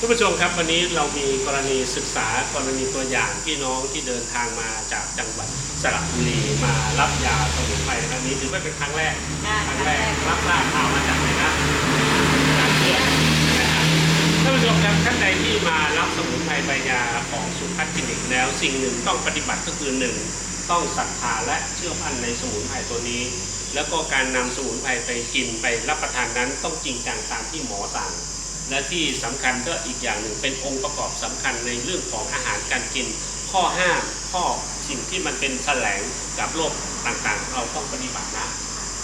ท่านผู้ชมครับวันนี้เรามีกรณีศึกษากรณีตัวอย่างพี่น้องที่เดินทางมาจากจังหวัดสระบุรีมารับยาสมุนไพรครั้งนี้ถือว่าเป็นครั้งแรกอ่าครั้งแรกรับทราบข่าวมาจากไหนนะจากเพื่อนนะครับท่านผู้ชมครับท่านใดที่มารับสมุนไพรใบยาของสุพัฒน์คลินิกแล้วสิ่งหนึ่งต้องปฏิบัติก็คือหนึ่งต้องศรัทธาและเชื่อมั่นในสมุนไพรตัวนี้ แล้วก็การนำสมุนไพรไปกินไปรับประทานนั้นต้องจริงจังตามที่หมอสั่ง และที่สำคัญก็อีกอย่างหนึ่งเป็นองค์ประกอบสำคัญในเรื่องของอาหารการกิน ข้อห้ามข้อสิ่งที่มันเป็นแสลงกับโรคต่างๆ เราต้องปฏิบัตินะ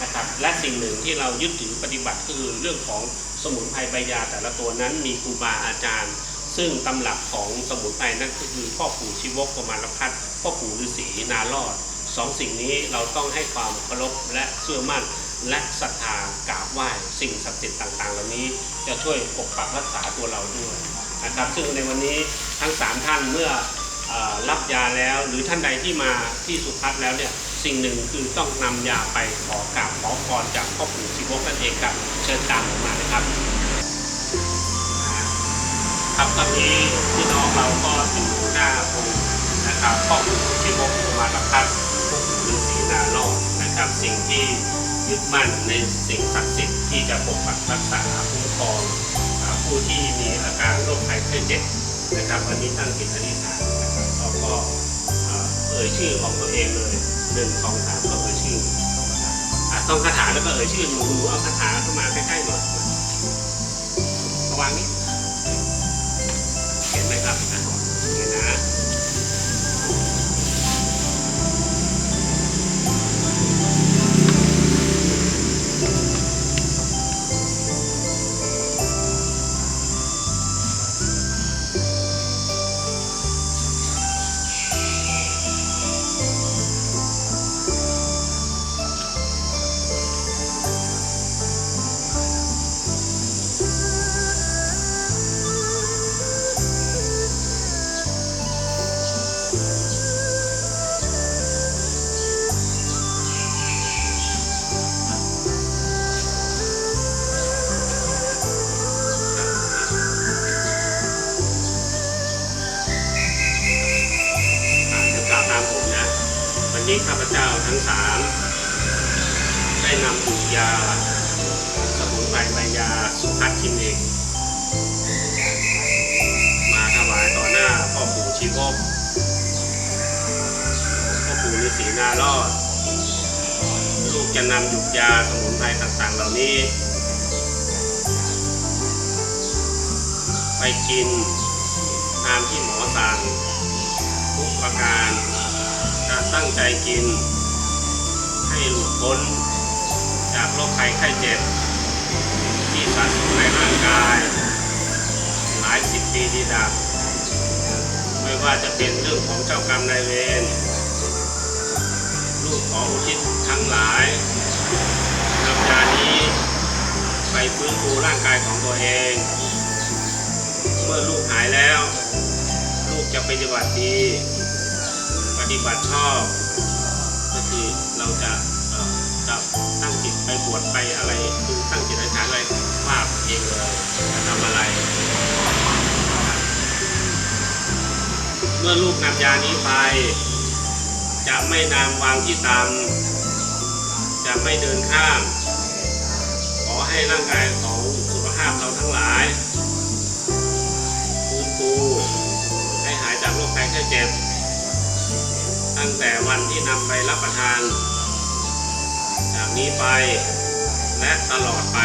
นะครับและสิ่งหนึ่งที่เรายึดถือปฏิบัติคือเรื่องของสมุนไพรใบยาแต่ละตัวนั้นมีครูบาอาจารย์ ซึ่งตำรับของสมุนไพรนั่นก็คือพ่อปู่ชีวกกมารพัฒน์พ่อปู่ฤาษีนารอดสองสิ่งนี้เราต้องให้ความเคารพและเชื่อมั่น และศรัทธากราบไหว้สิ่งศักดิ์สิทธิ์ต่างๆ เหล่านี้จะช่วยปกปักรักษาตัวเราด้วยนะครับ ซึ่งในวันนี้ทั้ง 3 ท่านเมื่ออรับยาแล้วหรือท่านใดที่มาที่สุพัฒน์แล้วเนี่ยสิ่งหนึ่งคือต้องนำยาไปขอกราบขอพรจากพ่อปู่ชีวกนั่นเองครับเชิญตามผมมานะครับ ครับตอนนี้พี่น้องเราก็อยู่หน้าองค์นะครับพ่อปู่ชีวกกุมารพัฒน์พ่อปู่ฤาษีนารนะครับสิ่งที่ ยึดมั่นในสิ่งศักดิ์สิทธิ์ที่จะปกปักรักษาคุ้มครองผู้ที่มีอาการโรคภัยไข้เจ็บนะครับวันนี้ตั้งจิตอธิษฐานนะครับเราก็เอ่ยชื่อของตัวเองเลยหนึ่งสองสามก็เอ่ยชื่ออะต้องคาถาแล้วก็เอ่ยชื่อหนูหนูเอาคาถาเข้ามาใกล้ๆหน่อยระวังนี้เห็นไหมครับ นี้ข้าพเจ้าทั้งสามได้นำบุยา สมุนไพรใบยาสุพัฒน์คลินิกมาถวายต่อหน้าพ่อปู่ชีวกพ่อปู่ฤาษีนารอด ลูกจะนำหยุกยาสมุนไพรต่างๆ เหล่านี้ ไปกินตามที่หมอสั่ง ตั้งใจกิน ให้หลุดพ้น จากโรคภัยไข้เจ็บ ที่สะสมในร่างกาย หลายสิบปีที่ดับ ไม่ว่าจะเป็นเรื่องของเจ้ากรรมนายเวรลูกขออุทิศทั้งหลายนำยานี้ไปฟื้นฟูร่างกายของตัวเอง เมื่อลูกหายแล้ว ลูกจะปฏิบัติดี ฏิบัติชอบ ก็คือเราจะจะตั้งจิตไปบวชไปอะไรคือตั้งจิตอธิษฐานอะไรว่าเองเลยจะทำอะไร เมื่อลูกนำยานี้ไป จะไม่นำวางที่ตำจะไม่เดินข้ามขอให้ร่างกายของสุขภาพเราทั้งหลายฟื้นฟูให้หายจากโรคภัยไข้เจ็บ ตั้งแต่วันที่นำไปรับประทาน จากนี้ไปและตลอดไป